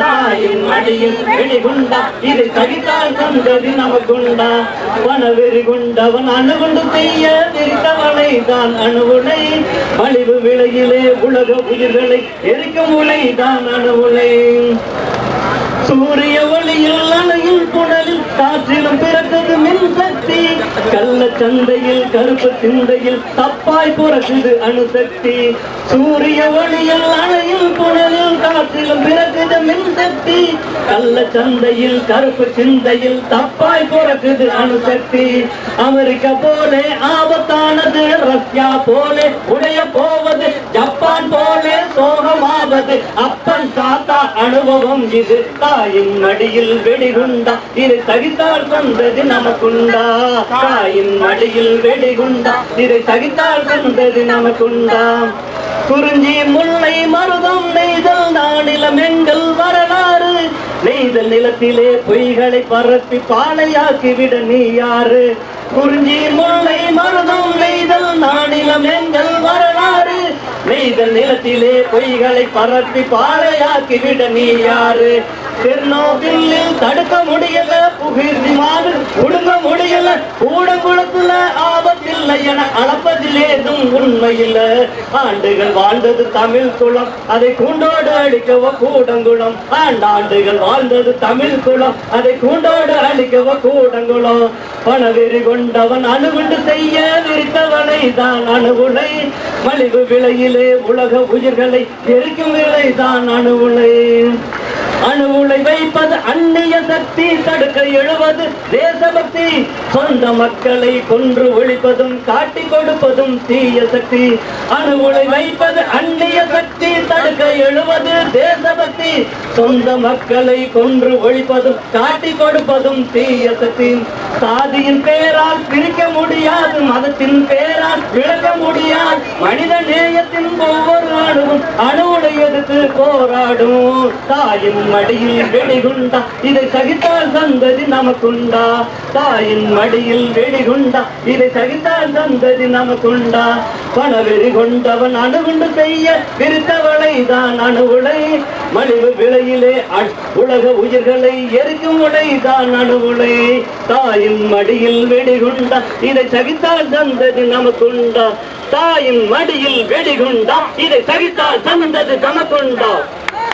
தாயின் மடியில் வெடிகுண்டா இது கடித்தால் கொண்டது நமக்குண்டா. வனவெறி கொண்டவன் அணுகுண்டு செய்ய விரித்தவனை தான் அணுவுலை வலிவு விலையிலே உலக உயிர்களை எரிக்கும் உலை தான் அணுவுலை சூரிய கள்ள சந்தையில் கருப்பு சிந்தையில் தப்பாய் புறக்குது அணுசக்தி. சூரிய ஒளியில் அலையில் புனலில் காற்றிலும் பிறகுது மின்சக்தி. கள்ள சந்தையில் கருப்பு சிந்தையில் தப்பாய் புறக்குது அணுசக்தி. அமெரிக்கா போலே ஆபத்தானது ரஷ்யா போலே உடைய போவது ஜப்பான் போலே சோகமாவது அப்பன் தாத்தா அனுபவம் இது. தாயின் மடியில் வெடிகுண்டா. இது தகித்தால் கொண்டது நமக்குண்டா. தாயின் மடியில் வெடிகுண்டா. இது தகித்தால் கொண்டது நமக்குண்டா. குறிஞ்சி முல்லை மருதம் நெய்தல் நாடிலம் எங்கள் வரலாறு. நெய்தல் நிலத்திலே பொய்களை பரப்பி பாலையாக்கி விட நீ யாரு? குறிஞ்சி முல்லை மருதம் நெய்தல் நாடிலம் எங்கள் நெய்தல் நிலத்திலே பொய்களை பரப்பி பாறையாக்கி விட நீ யாரு? தெர்னோபில்லில் தடுக்க முடியல புகிர் மாறு ஒடுங்க முடியல கூடங்குளத்துல ஆபத்தில்லை என அளப்பதிலேதும் உண்மையில ஆண்டுகள் வாழ்ந்தது தமிழ் குளம் அதை கூண்டோடு அழிக்கவோ கூடங்குளம். ஆண்டாண்டுகள் வாழ்ந்தது தமிழ் குளம் அதை கூண்டோடு அழிக்கவோ கூடங்குளம். பணவெறி கொண்டவன் அணுகுண்டு செய்ய விரித்தவனை தான் அணுகுலை மலிவு விலையிலே உலக உயிர்களை எரிக்கும் விலை தான் அணுகுலை அணுவுளை வைப்பது அந்நிய சக்தி தடுக்க எழுவது தேசபக்தி. சொந்த மக்களை கொன்று ஒழிப்பதும் காட்டி கொடுப்பதும் தீய சக்தி. அணுவுளை வைப்பது அந்நிய சக்தி தடுக்க எழுவது தேசபக்தி. சொந்த மக்களை கொன்று ஒழிப்பதும் காட்டி கொடுப்பதும் தீய சக்தி. சாதியின் பேரால் பிரிக்க முடியாது மதத்தின் பேரால் விளக்க முடியாது. மனித நேயத்தின் ஒவ்வொரு அணுவும் அணுவுடைய எதிர்த்து போராடும் தாயின் மடியில் வெடிகுண்டா. இதை சகித்தால் சந்ததி நமக்குண்டா. தாயின் மடியில் வெடிகுண்டா. இதை சகித்தால் சந்ததி நமக்குண்டா. பணவெறி கொண்டவன் அணுகுண்டு செய்ய விரித்தவளை தான் அணுவுளை மலிவு விலையிலே உலக உயிர்களை எரிக்கும் உடை தான் அணுவுளை தாயின் மடியில் வெடிகுண்டா. இதை சகித்தால் சந்ததி நமக்குண்டா. தாயின் மடியில் வெடிகுண்டா. இதை சகித்தால் சந்தது நமக்கு நமக்குண்டா